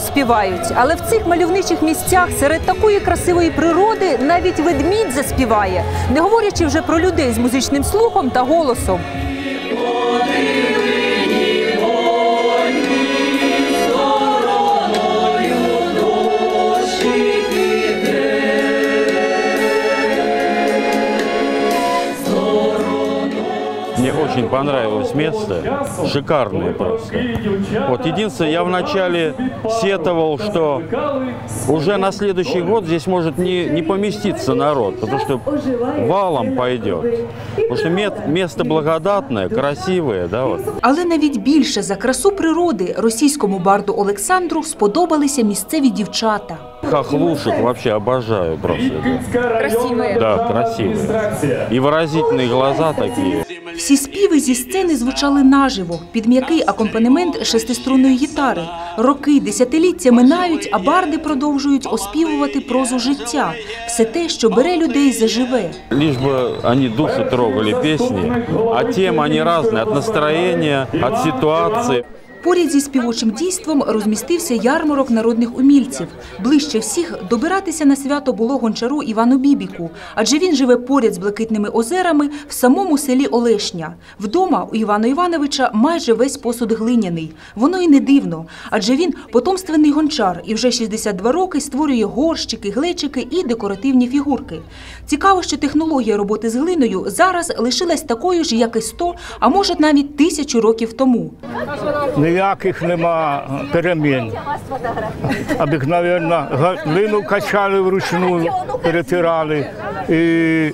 співають, але в цих мальовничих місцях серед такої красивої природи навіть ведмідь заспіває, не говорячи вже про людей з музичним слухом та голосом. понравилось место, шикарное просто. Вот единственное, я вначале сетовал, что уже на следующий год здесь может не, не поместиться народ, потому что валом пойдет. Потому что мет- место благодатное, красивое, да, вот. Але навіть більше за красу природи російському барду Олександру сподобалися місцеві дівчата. Хохлушек вообще обожаю просто. это. Красивые. Да, красивые. И выразительные глаза такие. Всі співи зі сцени звучали наживо, під м'який акомпанемент шестиструнної гітари. Роки, десятиліття минають, а барди продовжують оспівувати прозу життя, все те, що бере людей заживе. Лишь бы они душу трогали песни, а темы они разные, от настроения, от ситуации. Поряд зі співочим дійством розмістився ярмарок народних умільців. Ближче всіх добиратися на свято було гончару Івану Бібіку, адже він живе поряд з блакитними озерами в самому селі Олешня. Вдома у Івана Івановича майже весь посуд глиняний. Воно і не дивно, адже він потомственний гончар і вже 62 роки створює горщики, глечики і декоративні фігурки. Цікаво, що технологія роботи з глиною зараз лишилась такою ж, як і 100, а може навіть тисячу років тому. Ніяких нема перемін. Обикновенно глину качали вручну, перетирали. І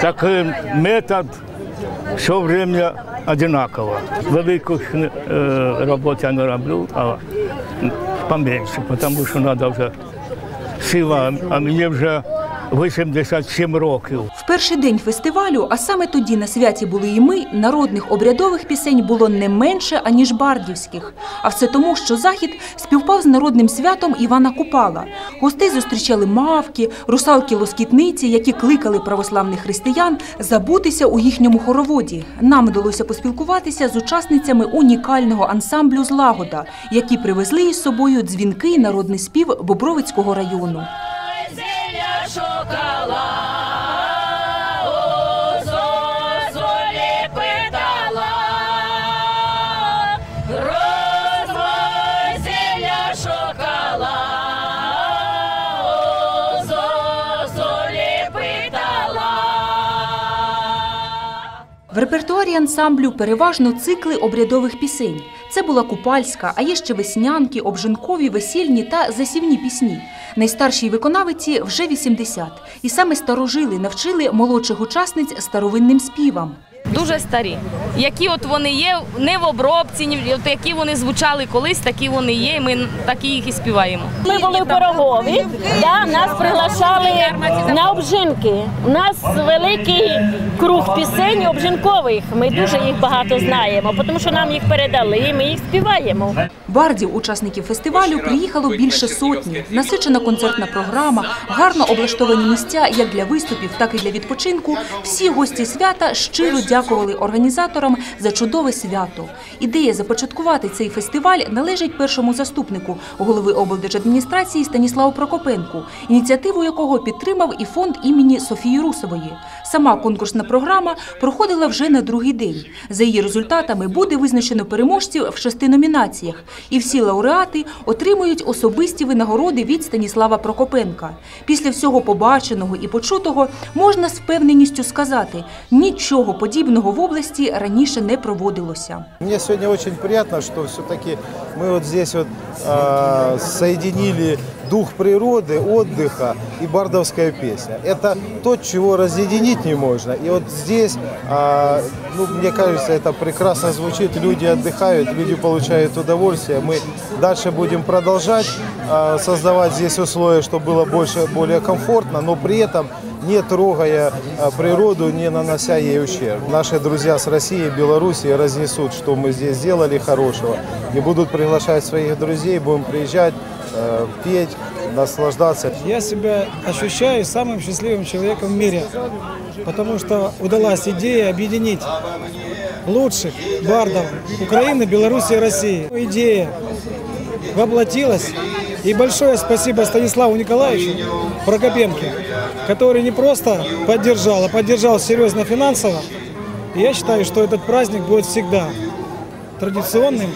такий метод все время одинаково. Великих е, робот я не роблю, а поменше, тому що треба вже сила, а мені вже 87 років. Перший день фестивалю, а саме тоді на святі були і ми, народних обрядових пісень було не менше, аніж бардівських. А все тому, що захід співпав з народним святом Івана Купала. Гостей зустрічали мавки, русалки-лоскітниці, які кликали православних християн забутися у їхньому хороводі. Нам вдалося поспілкуватися з учасницями унікального ансамблю Злагода, які привезли із собою дзвінки народний спів Бобровицького району. Зеля В репертуарі ансамблю переважно цикли обрядових пісень. Це була купальська, а є ще веснянки, обжинкові, весільні та засівні пісні. Найстаршій виконавиці вже 80. І саме старожили навчили молодших учасниць старовинним співам. Дуже старі. Які от вони є, не в обробці, ні от які вони звучали колись, такі вони є, і ми такі їх і співаємо. Ми були в Пирогові, да, нас приглашали на обжинки. У нас великий круг пісень обжинкових. Ми дуже їх багато знаємо, тому що нам їх передали, і ми їх співаємо. Бардів, учасників фестивалю, приїхало більше сотні. Насичена концертна програма, гарно облаштовані місця як для виступів, так і для відпочинку. Всі гості свята щиро дякували організаторам за чудове свято. Ідея започаткувати цей фестиваль належить першому заступнику голови облдержадміністрації Станіславу Прокопенку, ініціативу якого підтримав і фонд імені Софії Русової. Сама конкурсна програма проходила вже на другий день. За її результатами буде визначено переможців в шести номінаціях, і всі лауреати отримують особисті винагороди від Станіслава Прокопенка. Після всього побаченого і почутого можна з впевненістю сказати, нічого подібного в області раніше не проводилося. Мне сегодня очень приятно, что все-таки мы вот здесь вот э, соединили дух природы, отдыха и бардовская песня. Это то, чего разъединить не можно. И вот здесь, э, ну, мне кажется, это прекрасно звучит. Люди отдыхают, люди получают удовольствие. Мы дальше будем продолжать э, создавать здесь условия, чтобы было больше, более комфортно, но при этом не трогая а, природу, не нанося ей ущерб. Наши друзья с России, Белоруссии разнесут, что мы здесь сделали хорошего, и будут приглашать своих друзей, будем приезжать, петь, наслаждаться. Я себя ощущаю самым счастливым человеком в мире, потому что удалась идея объединить лучших бардов Украины, Беларуси и России. Идея воплотилось. И большое спасибо Станиславу Николаевичу Прокопенко, который не просто поддержал, а поддержал серьезно финансово. Я считаю, что этот праздник будет всегда традиционным.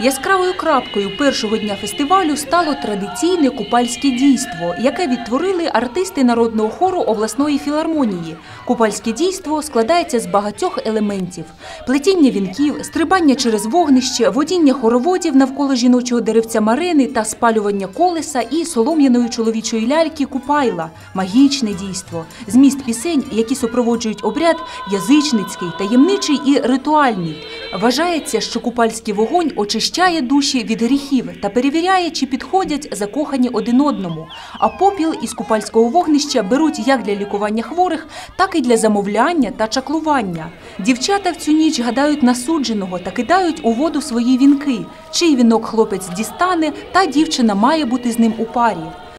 Яскравою крапкою першого дня фестивалю стало традиційне купальське дійство, яке відтворили артисти народного хору обласної філармонії. Купальське дійство складається з багатьох елементів: плетіння вінків, стрибання через вогнище, водіння хороводів навколо жіночого деревця марини та спалювання колеса і солом'яної чоловічої ляльки купайла, магічне дійство, зміст пісень, які супроводжують обряд, язичницький, таємничий і ритуальний. Вважається, що купальський вогонь очищає душі від гріхів та перевіряє, чи підходять закохані один одному. А попіл із купальського вогнища беруть як для лікування хворих, так і для замовляння та чаклування. Дівчата в цю ніч гадають на судженого та кидають у воду свої вінки. Чий вінок хлопець дістане, та дівчина має бути з ним у парі.